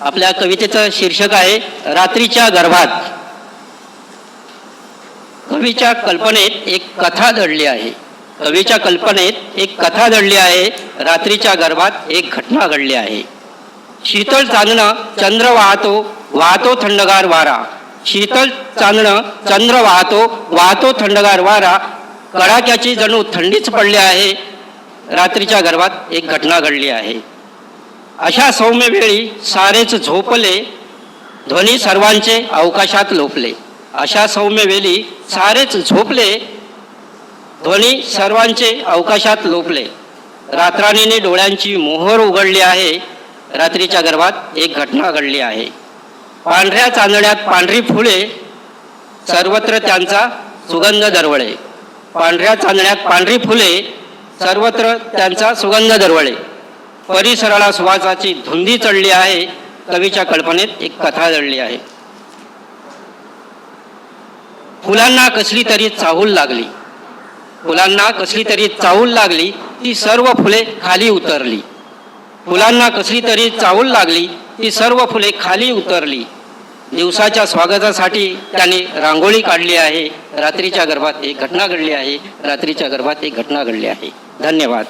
आपल्या कवितेचं शीर्षक आहे रात्रीच्या गर्भात. कवीच्या कल्पनेत एक कथा दडली आहे. कवीच्या कल्पनेत एक कथा दडली आहे रात्रीच्या गर्भात एक घटना घडली आहे. शीतल चांदणं चंद्र वाहतो वाहतो थंडगार वारा. शीतल चांदणं चंद्र वाहतो वाहतो थंडगार वारा. कडाक्याची जणू थंडीच पडली आहे. रात्रीच्या गर्भात एक घटना घडली आहे. अशा सौम्य वेळी सारेच झोपले ध्वनी सर्वांचे अवकाशात लोपले. अशा सौम्य वेळी सारेच झोपले ध्वनी सर्वांचे अवकाशात लोपले. रात्राणीने डोळ्यांची मोहर उघडली आहे. रात्रीच्या गर्भात एक घटना घडली आहे. पांढऱ्या चांदण्यात पांढरी फुले सर्वत्र त्यांचा सुगंध दरवळे. पांढऱ्या चांदण्यात पांढरी फुले सर्वत्र त्यांचा सुगंध दरवळे. परिसराला सुवासाची धुंदी चढली आहे. कवीच्या कल्पनेत एक कथा जडली आहे. फुलांना कसली तरी चाहूल लागली. फुलांना कसली तरी चाहूल लागली ती सर्व फुले खाली उतरली. फुलांना कसली तरी चाहूल लागली ती सर्व फुले खाली उतरली. दिवसाच्या स्वागतासाठी त्याने रांगोळी काढली आहे. रात्रीच्या गर्भात एक घटना घडली आहे. रात्रीच्या गर्भात एक घटना घडली आहे. धन्यवाद.